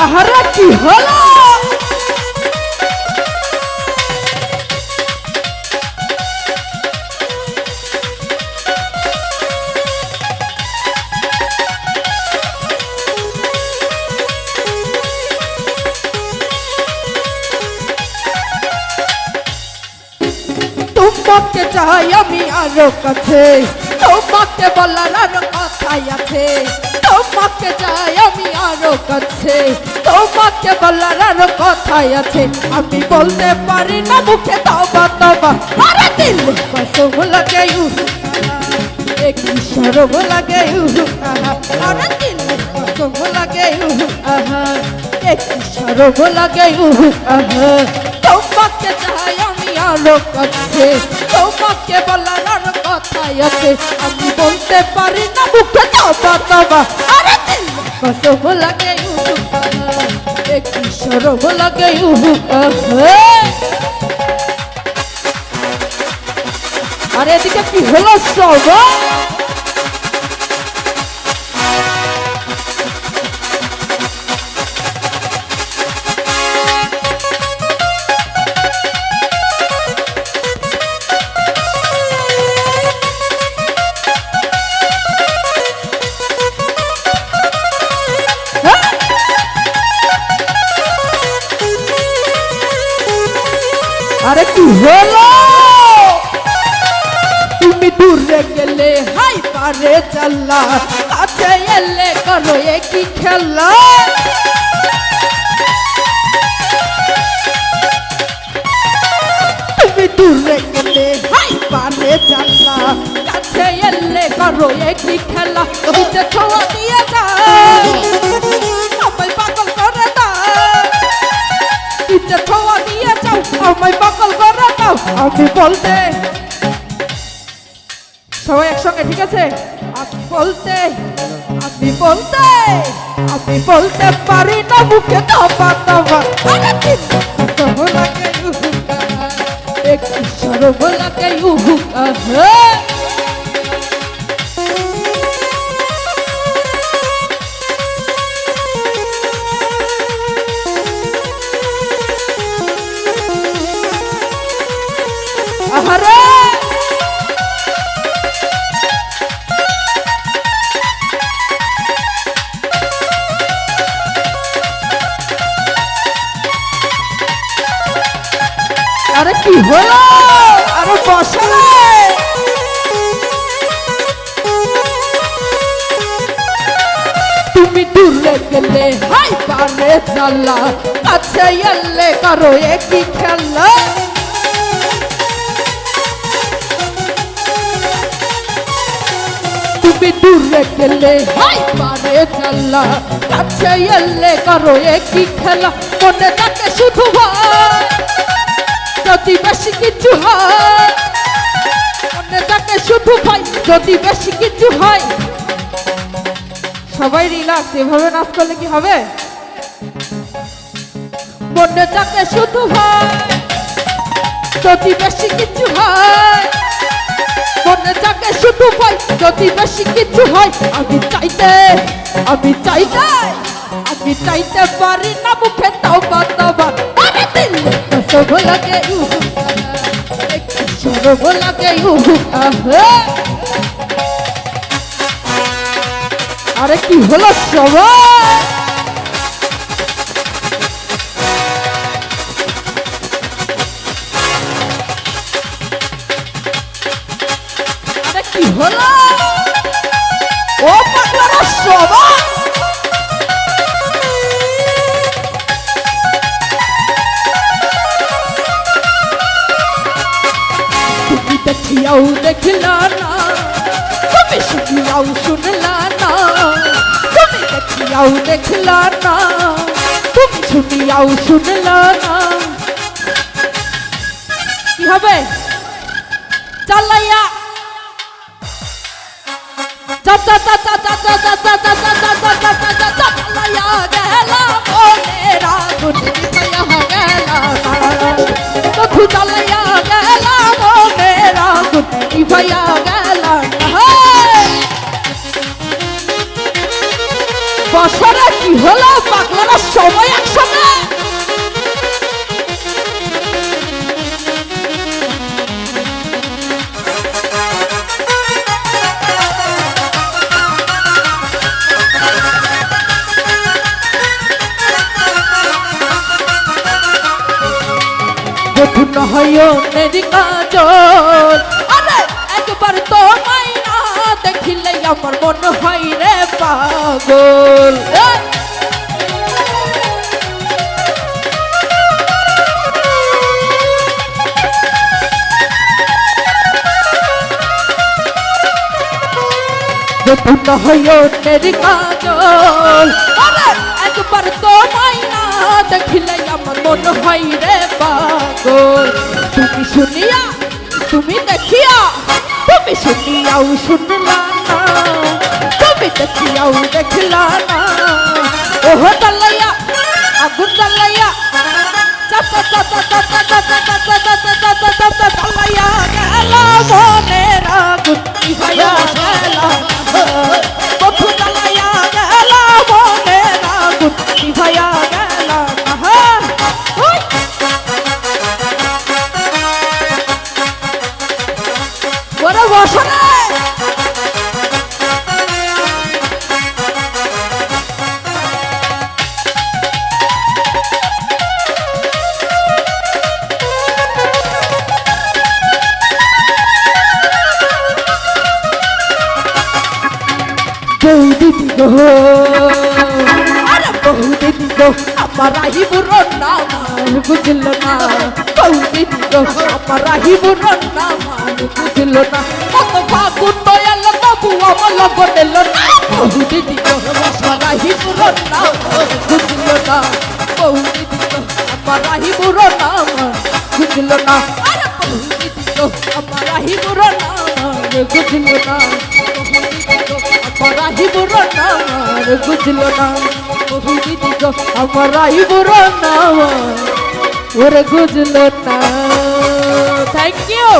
আহারে কি হলো তোমাকে চাই আমি আরও কাছে তোমাকে বলার আরও কথাই আছে তোমাকে চাই আমি আরও কাছে তোমাকে বলার আরও কথাই আছে। আমি বলতে পারি না, মুখে তবা তবা আরে দিল কসম লাগে এক শরম লাগে আরে দিল কসম লাগে আহা এক শরম লাগে তোমাকে চাই আমি আরও কাছে। তোমাকে বলার আরও কথাই আছে। আমি বলতে পারি না, মুখে তবা তবা আরে সরব লাগে উহু একটি সরব লাগে উহু আরে এদিকে কি হলো সরব হলো তুমি দূরে গেলে, হাই পারে চাল্লা। কাছে এলে করো একই খেলা। তুমি দূরে গেলে, হাই পারে চাল্লা। কাছে এলে করো একই খেলা। কবিতে ছোঁয়া দিয়ে দাও। আমায় পাগল করে দাও। পিঠে ছোঁয়া দিয়ে যাও, আমায় আমি বলতে। সবাই একসঙ্গে, ঠিক আছে? আমি বলতে আমি বলতে আমি বলতে পারি না, মুখে দিন সরব লাগে সরব লাগে কি হলো আরে বসে তুমি দূরে গেলে, হাই পারে চাল্লা কাছে এলে করো একই খেলা। তুমি দূরে গেলে, হাই পারে চাল্লা কাছে এলে করো একই খেলা, মনে থাকে শুধু ভাই। যদি বেশি কিছু হয়, মনে থাকে শুধু ভাই, যদি বেশি কিছু হয়, সবাই রিল্যাক্স এভাবে নাচ করলে কি হবে? মনে থাকে শুধু ভাই, যদি বেশি কিছু হয়, মনে থাকে শুধু ভাই, যদি বেশি কিছু হয়, আমি চাইতে আমি চাইতে আমি চাইতে পারি না মুখে আরে দিল ছোটলাকে ইউহু ছোটলাকে ইউহু আরে কি হলো সবাই? কি হলো? সখিয়াও দেখলা না তুমি সখিয়াও শুনলা না তুমি দেখিয়াও দেখলা না তুমি শুনিয়াও শুনলা না কি হবে চালাইয়া চালাইয়া গেলা বলে রাগুন গেলা কথু চালাই দেখুন হয়নের কাজল। আরে, একবার তো মাইনা দেখিলে আমার মন হয় রে পাগল! দেখুন হয়নের কাজল। একবার তো মাইনা দেখিলে আমার মন হয় পাগল তুমি শুনিয়া তুমি দেখিয়া তুমি শুনিয়াও শুনলা না তুমি দেখিয়াও দেখলা না ওহ তালাইয়া আগুন দালাইয়া চাপা চাপা চাপা চাপা চাপা চাপা চাপা চাপা দালাইয়া গেল বহুদিন গহ বহুদিন গহ আমার আহিব নাম বুঝল না বহুদিন গহ আমার আহিব নাম বুঝল না কত ফাগুন দয়াল তবু আমল বদল না বহুদিন গহ আমার আহিব নাম বুঝল না বহুদিন গহ আমার আহিব নাম বুঝল না আরে বহুদিন গহ আমার আহিব নাম বুঝল না বুড়োটা আমার বুঝলো না। বহু দিদি আমার আই বুড়োটা ওরে বুঝলো না। Thank you